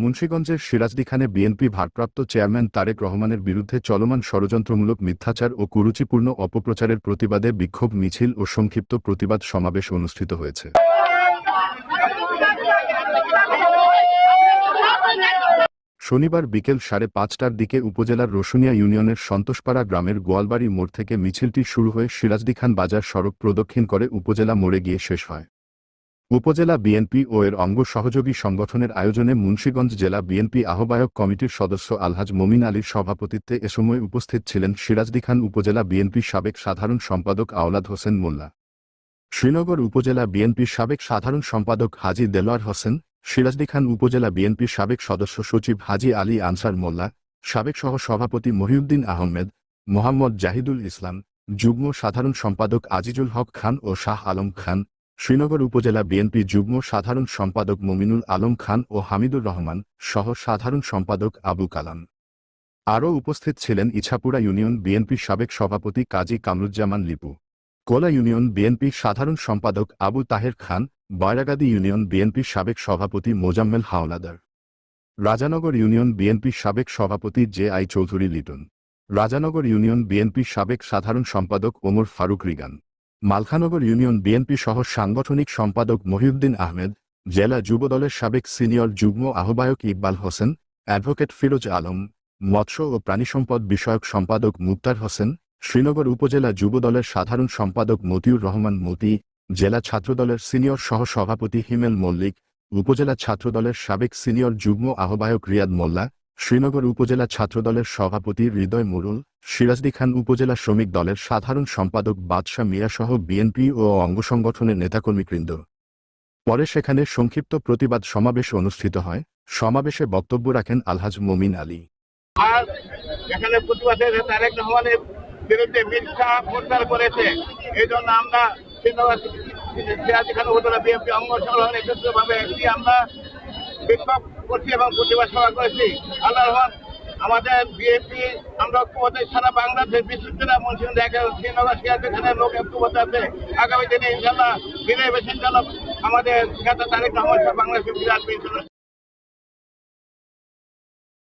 মুন্সীগঞ্জের সিরাজদিখানে বিএনপি ভারপ্রাপ্ত চেয়ারম্যান তারেক রহমানের বিরুদ্ধে চলমান ষড়যন্ত্রমূলক মিথ্যাচার ও কুরুচিপূর্ণ অপপ্রচারের প্রতিবাদে বিক্ষোভ, মিছিল ও সংক্ষিপ্ত প্রতিবাদ সমাবেশ অনুষ্ঠিত হয়েছে। শনিবার বিকেল সাড়ে পাঁচটার দিকে উপজেলার রসুনিয়া ইউনিয়নের সন্তোষপাড়া গ্রামের গোয়ালবাড়ি মোড় থেকে মিছিলটি শুরু হয়ে সিরাজদিখান বাজার সড়ক প্রদক্ষিণ করে উপজেলা মোড়ে গিয়ে শেষ হয়। উপজেলা বিএনপি ও এর অঙ্গ সহযোগী সংগঠনের আয়োজনে মুন্সীগঞ্জ জেলা বিএনপি আহ্বায়ক কমিটির সদস্য আলহাজ মমিন আলীর সভাপতিত্বে এ সময় উপস্থিত ছিলেন সিরাজদিখান উপজেলা বিএনপি সাবেক সাধারণ সম্পাদক আওলাদ হোসেন মোল্লা। শ্রীনগর উপজেলা বিএনপির সাবেক সাধারণ সম্পাদক হাজি দেলোয়ার হোসেন সিরাজদিখান উপজেলা বিএনপির সাবেক সদস্য সচিব হাজি আলী আনসার মোল্লা, সাবেক সহ সভাপতি মহিউদ্দিন আহমেদ, মোহাম্মদ জাহিদুল ইসলাম, যুগ্ম সাধারণ সম্পাদক আজিজুল হক খান ও শাহ আলম খান শ্রীনগর উপজেলা বিএনপি যুগ্ম সাধারণ সম্পাদক মমিনুল আলম খান ও হামিদুর রহমান সহ সাধারণ সম্পাদক আবু কালাম। আরও উপস্থিত ছিলেন ইছাপুরা ইউনিয়ন বিএনপির সাবেক সভাপতি কাজী কামরুজ্জামান লিপু, কোলা ইউনিয়ন বিএনপির সাধারণ সম্পাদক আবু তাহের খান, বয়রাগাদি ইউনিয়ন বিএনপির সাবেক সভাপতি মোজাম্মেল হাওলাদার, রাজানগর ইউনিয়ন বিএনপির সাবেক সভাপতি J I Chowdhury Liton, Rajanagar union বিএনপির সাবেক সাধারণ সম্পাদক ওমর ফারুক রিগান মালখানগর ইউনিয়ন বিএনপি সহ সাংগঠনিক সম্পাদক মহিউদ্দিন আহমেদ, জেলা যুবদলের সাবেক সিনিয়র যুগ্ম আহ্বায়ক ইকবাল হোসেন, অ্যাডভোকেট ফিরোজ আলম, মৎস্য ও প্রাণিসম্পদ বিষয়ক সম্পাদক মুক্তার হোসেন, শ্রীনগর উপজেলা যুবদলের সাধারণ সম্পাদক মতিউর রহমান মতি, জেলা ছাত্রদলের সিনিয়র সহ সভাপতি হিমেল মল্লিক, উপজেলা ছাত্রদলের সাবেক সিনিয়র যুগ্ম আহ্বায়ক রিয়াদ মোল্লা শ্রীনগর উপজেলা ছাত্রদলের সভাপতি হৃদয় মুরুল, সিরাজদি খান উপজেলা শ্রমিক দলের সাধারণ সম্পাদক বাদশাহ মিয়া সহ বিএনপি ও অঙ্গ সংগঠনের নেতাকর্মীবৃন্দ। পরে সেখানে সংক্ষিপ্ত প্রতিবাদ সমাবেশ অনুষ্ঠিত হয়। সমাবেশে বক্তব্য রাখেন আলহাজ মমিন আলী। এখানে প্রতিবাদে তারেক রহমানের বিরুদ্ধে মিথ্যা প্রচার করেছে। এই জন্য আমরা সিরাজিখান উপজেলা বিএনপি আমরা বিক্ষোভ করছি এবং প্রতিবাদ সভা করেছি। আল্লাহ রহমান, আমাদের বিএনপি আমরা ঐক্যবদ্ধ সারা বাংলাদেশ বিশ্বজনা দেখা শ্রীনগর সিরাজখানে লোক ঐক্যবদ্ধ আছে। আগামী দিনে ইনশাল্লাহ বিনয় বেশি আমাদের নেতা তারেক রহমান বাংলাদেশের বিরাট